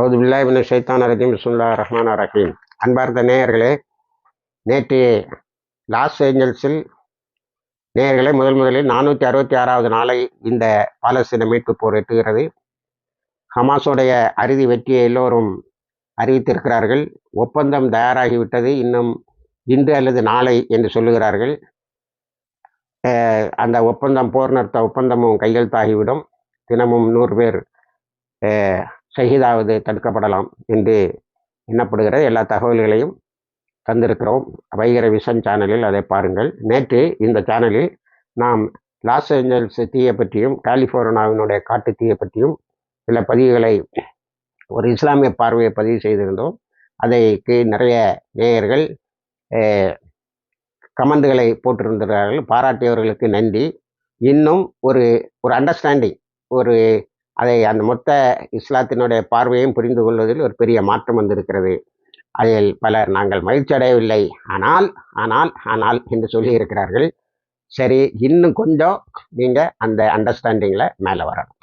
அவது பில்லாபின் சைத்தான் ரஜீம் சுல்லா ரஹ்மான் ரஹீம். அன்பார்ந்த நேயர்களே நேற்று லாஸ் ஏஞ்சல்ஸில் நேயர்களே முதல் முதலில் நானூற்றி அறுபத்தி ஆறாவது நாளை இந்த பாலஸ்தீன மீட்பு போர் எட்டுகிறது. ஹமாஸோடைய அறுதி வெற்றியை எல்லோரும் அறிவித்திருக்கிறார்கள். ஒப்பந்தம் தயாராகிவிட்டது. இன்னும் இன்று அல்லது நாளை என்று சொல்லுகிறார்கள். அந்த ஒப்பந்தம் போர் நிறுத்த ஒப்பந்தமும் கையெழுத்தாகிவிடும். தினமும் நூறு பேர் ஷஹீதாவது தடுக்கப்படலாம் என்று எண்ணப்படுகிற எல்லா தகவல்களையும் தந்திருக்கிறோம். வைகர விஷன் சேனலில் அதை பாருங்கள். நேற்று இந்த சேனலில் நாம் லாஸ் ஏஞ்சல்ஸ் தீயை பற்றியும் கலிஃபோர்னியாவினுடைய காட்டு தீயை பற்றியும் சில பதிவுகளை ஒரு இஸ்லாமிய பார்வையை பதிவு செய்திருந்தோம். அதைக்கு நிறைய நேயர்கள் கமெண்டுகளை போட்டிருந்தார்கள். பாராட்டியவர்களுக்கு நன்றி. இன்னும் ஒரு ஒரு அண்டர்ஸ்டாண்டிங் ஒரு அதை அந்த மொத்த இஸ்லாத்தினுடைய பார்வையும் புரிந்து கொள்வதில் ஒரு பெரிய மாற்றம் வந்திருக்கிறது. அதில் பலர் நாங்கள் மகிழ்ச்சி அடையவில்லை. ஆனால் ஆனால் ஆனால் என்று சொல்லியிருக்கிறார்கள் சரி இன்னும் கொஞ்சம் நீங்கள் அந்த அண்டர்ஸ்டாண்டிங்கில் மேலே வரணும்.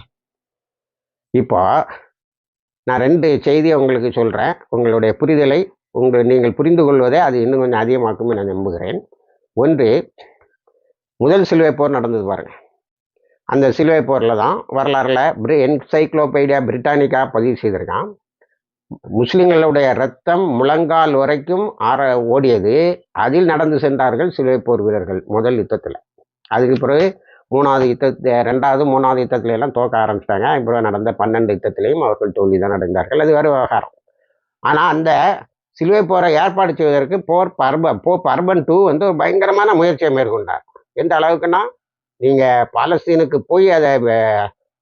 இப்போ நான் ரெண்டு செய்தியை உங்களுக்கு சொல்கிறேன் உங்களுடைய புரிதலை உங்கள் நீங்கள் புரிந்து கொள்வதை அது இன்னும் கொஞ்சம் அதிகமாக்கும் நான் நம்புகிறேன். ஒன்று முதல் சிலுவை போர் நடந்தது பாருங்கள் அந்த சிலுவை போரில் தான் வரலாறில் பிரி என்சைக்ளோபீடியா பிரிட்டானிக்கா பதிவு செய்திருக்கான். முஸ்லிம்களுடைய ரத்தம் முழங்கால் வரைக்கும் ஆற ஓடியது. அதில் நடந்து சென்றார்கள் சிலுவை போர் வீரர்கள் முதல் யுத்தத்தில். அதுக்கு பிறகு மூணாவது யுத்தத்தை ரெண்டாவது மூணாவது யுத்தத்துல எல்லாம் தோக்க ஆரம்பிச்சிட்டாங்க. இப்போ நடந்த பன்னெண்டு யுத்தத்திலையும் அவர்கள் தோல்வி தான் நடந்தார்கள் அது வேறு விவகாரம். ஆனால் அந்த சிலுவை போரை ஏற்பாடு செய்வதற்கு போர் பர்ப போ பர்பன் டூ வந்து ஒரு பயங்கரமான முயற்சியை மேற்கொண்டார். எந்த அளவுக்குன்னா நீங்கள் பாலஸ்தீனுக்கு போய் அதை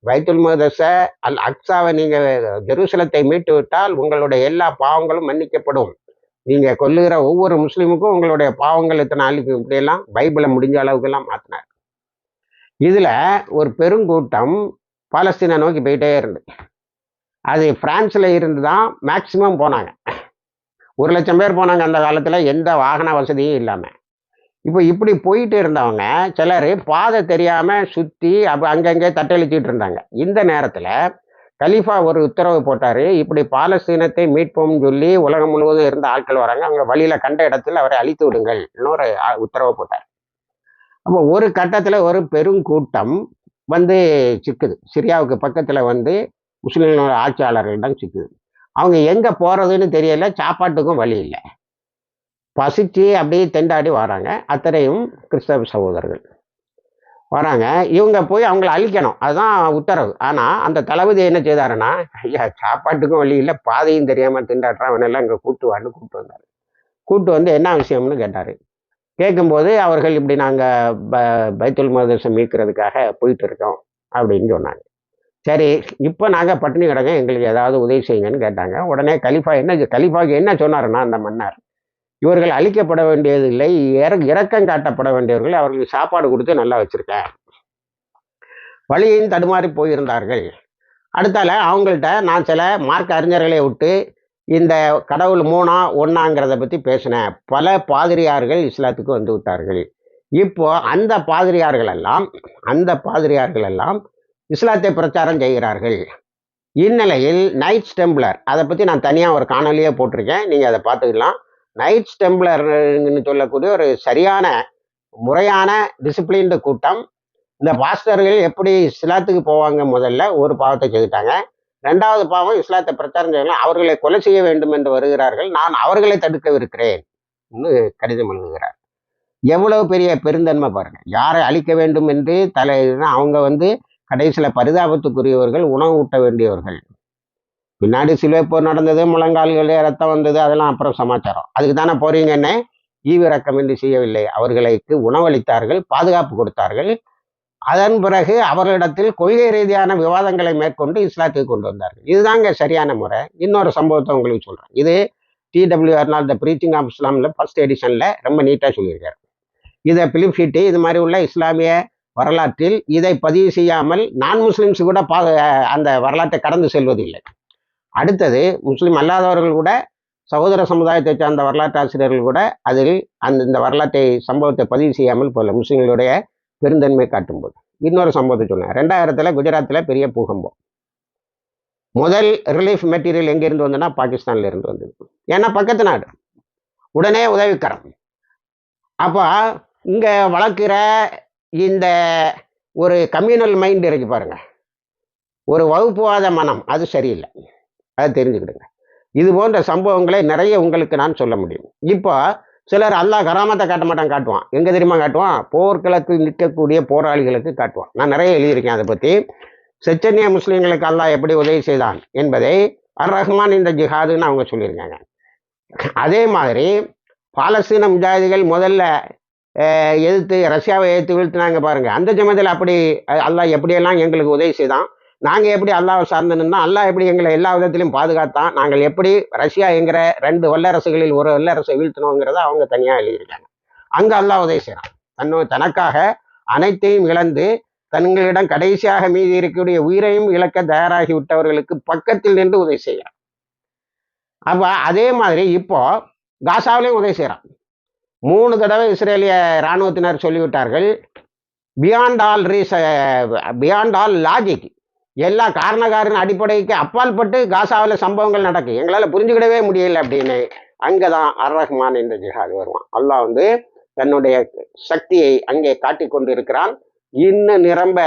வைத்துல் முகதஸ அல் அக்ஸாவை நீங்கள் ஜெருசலத்தை மீட்டு விட்டால் உங்களுடைய எல்லா பாவங்களும் மன்னிக்கப்படும். நீங்கள் கொல்லுகிற ஒவ்வொரு முஸ்லீமுக்கும் உங்களுடைய பாவங்கள் இத்தனை நாளைக்கு இப்படியெல்லாம் பைபிளை முடிஞ்ச அளவுக்கெல்லாம் மாற்றினார் இதில் ஒரு பெருங்கூட்டம் பாலஸ்தீனை நோக்கி போயிட்டே இருந்து அது பிரான்ஸில் இருந்து தான் மேக்சிமம் போனாங்க. ஒரு லட்சம் பேர் போனாங்க அந்த காலத்தில் எந்த வாகன வசதியும் இல்லாமல் இப்போ இப்படி போயிட்டு இருந்தவங்க சிலர் பாதை தெரியாமல் சுற்றி அப்போ அங்கங்கே தட்டளிச்சிட்டு இருந்தாங்க. இந்த நேரத்தில் கலீஃபா ஒரு உத்தரவு போட்டார். இப்படி பாலஸ்தீனத்தை மீட்போம்னு சொல்லி உலகம் முழுவதும் இருந்த ஆட்கள் வராங்க. அவங்க வழியில் கண்ட இடத்துல அவரை அழித்து விடுங்கள் இன்னொரு உத்தரவு போட்டார். அப்போ ஒரு கட்டத்தில் ஒரு பெருங்கூட்டம் வந்து சிக்குது. சிரியாவுக்கு பக்கத்தில் வந்து முஸ்லீம்களோட ஆட்சியாளர்களிடம் சிக்குது. அவங்க எங்கே போகிறதுன்னு தெரியல சாப்பாட்டுக்கும் வழி இல்லை. பசிச்சு அப்படியே தெண்டாடி வராங்க. அத்தனையும் கிறிஸ்தவ சகோதரர்கள். வராங்க. இவங்க போய் அவங்கள அழிக்கணும். அதுதான் உத்தரவு. ஆனால் அந்த தளபதி என்ன செய்தாருன்னா ஐயா சாப்பாட்டுக்கும் வழி இல்லை பாதையும் தெரியாமல் திண்டாடுறான் அவனெல்லாம் இங்கே கூட்டு வான்னு கூப்பிட்டு வந்தார். கூப்பிட்டு வந்து என்ன விஷயம்னு கேட்டார். கேட்கும்போது அவர்கள் இப்படி நாங்கள் ப பைத்துல் மதரசம் மீட்கிறதுக்காக போயிட்டு இருக்கோம் அப்படின்னு சொன்னாங்க. சரி இப்போ நாங்கள் பட்டினி கிடங்க எங்களுக்கு ஏதாவது உதவி செய்யுங்கன்னு கேட்டாங்க. உடனே கலிஃபா என்ன கலிஃபாவுக்கு என்ன சொன்னாருன்னா அந்த மன்னர் இவர்கள் அழிக்கப்பட வேண்டியதில்லை. இற இறக்கம் காட்டப்பட வேண்டியவர்கள் அவர்களுக்கு சாப்பாடு கொடுத்து நல்லா வச்சுருக்கேன் வழியையும் தடுமாறி போயிருந்தார்கள். அடுத்தால அவங்கள்ட்ட நான் சில மார்க் அறிஞர்களை விட்டு இந்த கடவுள் மூணா ஒன்றாங்கிறத பற்றி பேசினேன். பல பாதிரியார்கள் இஸ்லாத்துக்கு வந்து விட்டார்கள். இப்போ அந்த பாதிரியார்கள் எல்லாம் அந்த பாதிரியார்கள் எல்லாம் இஸ்லாத்தை பிரச்சாரம் செய்கிறார்கள். இந்நிலையில் நைட் ஸ்டெம்ப்ளர் அதை பற்றி நான் தனியாக ஒரு காணொலியே போட்டிருக்கேன். நீங்கள் அதை பார்த்துக்கலாம். நைட் டெம்ப்ளர்னு சொல்லக்கூடிய ஒரு சரியான முறையான டிசிப்ளின்டு கூட்டம். இந்த பாஸ்டர்கள் எப்படி இஸ்லாத்துக்கு போவாங்க முதல்ல? ஒரு பாவத்தை செய்துட்டாங்க. ரெண்டாவது பாவம் இஸ்லாத்தை பிரச்சாரம் செய்யலாம் அவர்களை கொலை செய்ய வேண்டும் என்று வருகிறார்கள். நான் அவர்களை தடுக்கவிருக்கிறேன் கடிதம் எழுதுகிறார். எவ்வளவு பெரிய பெருந்தன்மை பாருங்க யாரை அழிக்க வேண்டும் என்று தலை அவங்க வந்து கடைசியில் பரிதாபத்துக்குரியவர்கள் உணவு ஊட்ட வேண்டியவர்கள். பின்னாடி சிலுவை போர் நடந்தது முழங்கால்கள் ரத்தம் வந்தது அதெல்லாம் அப்புறம் சமாச்சாரம். அதுக்கு தானே போறீங்கன்னு ஈவிரக்கமின்றி செய்யவில்லை. அவர்களுக்கு உணவளித்தார்கள் பாதுகாப்பு கொடுத்தார்கள். அதன் பிறகு அவர்களிடத்தில் கொள்கை ரீதியான விவாதங்களை மேற்கொண்டு இஸ்லாத்துக்கு கொண்டு வந்தார்கள். இதுதாங்க சரியான முறை. இன்னொரு சம்பவத்தை உங்களுக்கு சொல்கிறேன் இது T W Arnold the preaching of இஸ்லாமில் first எடிஷனில் ரொம்ப நீட்டாக சொல்லியிருக்காரு. இதை பிலிப் ஷீட்டு இது மாதிரி உள்ள இஸ்லாமிய வரலாற்றில் இதை பதிவு செய்யாமல் நான் முஸ்லிம்ஸ் கூட பா அந்த வரலாற்றை கடந்து செல்வதில்லை. அடுத்தது முஸ்லீம் அல்லாதவர்கள் கூட சகோதர சமுதாயத்தை சார்ந்த வரலாற்று ஆசிரியர்கள் கூட அதில் அந்த இந்த வரலாற்றை சம்பவத்தை பதிவு செய்யாமல் போகல. முஸ்லீம்களுடைய பெருந்தன்மை காட்டும்போது இன்னொரு சம்பவத்தை சொன்னேன் ரெண்டாயிரத்தில் குஜராத்தில் பெரிய பூகம்பம். முதல் ரிலீஃப் மெட்டீரியல் எங்கேருந்து வந்ததுன்னா பாகிஸ்தான்ல இருந்து வந்தது. ஏன்னா பக்கத்து நாடு. உடனே உதவிக்கரம். அப்போ இங்கே வளர்க்குற இந்த ஒரு கம்யூனல் மைண்ட் இருக்கு பாருங்க. ஒரு வகுப்புவாத மனம் அது சரியில்லை. அதை தெரிஞ்சுக்கிடுங்க. இது போன்ற சம்பவங்களை நிறைய உங்களுக்கு நான் சொல்ல முடியும். இப்போ சிலர் அல்லாஹ் கராமத்தை காட்ட மாட்டான் காட்டுவான். எங்கே தெரியுமா காட்டுவான்? போர்க்களத்தில் நிற்கக்கூடிய போராளிகளுக்கு காட்டுவான். நான் நிறைய எழுதியிருக்கேன் அதை பற்றி செச்சனிய முஸ்லீம்களுக்கு அல்லாஹ் எப்படி உதவி செய்தான் என்பதை அர் ரஹ்மான் இந்த ஜிஹாதுன்னு அவங்க சொல்லியிருக்காங்க. அதே மாதிரி பாலஸ்தீன முஜாஹிதிகள் முதல்ல எதிர்த்து ரஷ்யாவை எதிர்த்து வீழ்த்தினாங்க பாருங்கள் அந்த சமயத்தில் அப்படி அல்லாஹ் எப்படியெல்லாம் எங்களுக்கு உதவி செய்தான்? நாங்கள் எப்படி அல்லாஹ் சார்ந்து அல்லாஹ் எப்படி எங்களை எல்லா விதத்திலையும் பாதுகாத்தான். நாங்கள் எப்படி ரஷ்யா என்கிற ரெண்டு வல்லரசுகளில் ஒரு வல்லரசை வீழ்த்தணுங்கிறத அவங்க தனியாக எழுதியிருக்காங்க. அங்கே அல்லாஹ் உதவி செய்கிறான் தன்னோ தனக்காக அனைத்தையும் இழந்து தங்களிடம் கடைசியாக மீதி இருக்கக்கூடிய உயிரையும் இழக்க தயாராகி விட்டவர்களுக்கு பக்கத்தில் நின்று உதவி செய்கிறான். அப்போ அதே மாதிரி இப்போ காசாவிலையும் உதவி செய்கிறான். மூணு தடவை இஸ்ரேலிய இராணுவத்தினர் சொல்லிவிட்டார்கள் beyond all reach beyond all logic எல்லா காரணக்காரன் அடிப்படைக்கு அப்பால்பட்டு காசாவில் சம்பவங்கள் நடக்கும் எங்களால் புரிஞ்சுக்கிடவே முடியல அப்படின்னு அங்கே தான் அர் ரஹ்மான் என்ற ஜிஹாது வருவான். அல்லாஹ் வந்து தன்னுடைய சக்தியை அங்கே காட்டி கொண்டு இருக்கிறான் இன்னும் நிரம்ப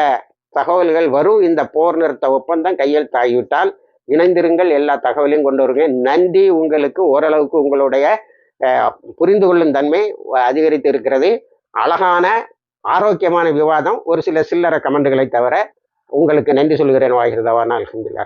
தகவல்கள் வரும். இந்த போர் நிறுத்த ஒப்பந்தம் கையெழுத்தாகிவிட்டால் இணைந்திருங்கள். எல்லா தகவலையும் கொண்டு வருங்க நன்றி. உங்களுக்கு ஓரளவுக்கு உங்களுடைய புரிந்து கொள்ளும் தன்மை அதிகரித்து இருக்கிறது. அழகான ஆரோக்கியமான விவாதம். ஒரு சில சில்லறை கமெண்ட்களை தவிர உங்களுக்கு நன்றி சொல்கிறேன் வாகிறதவான அலமதுல்லா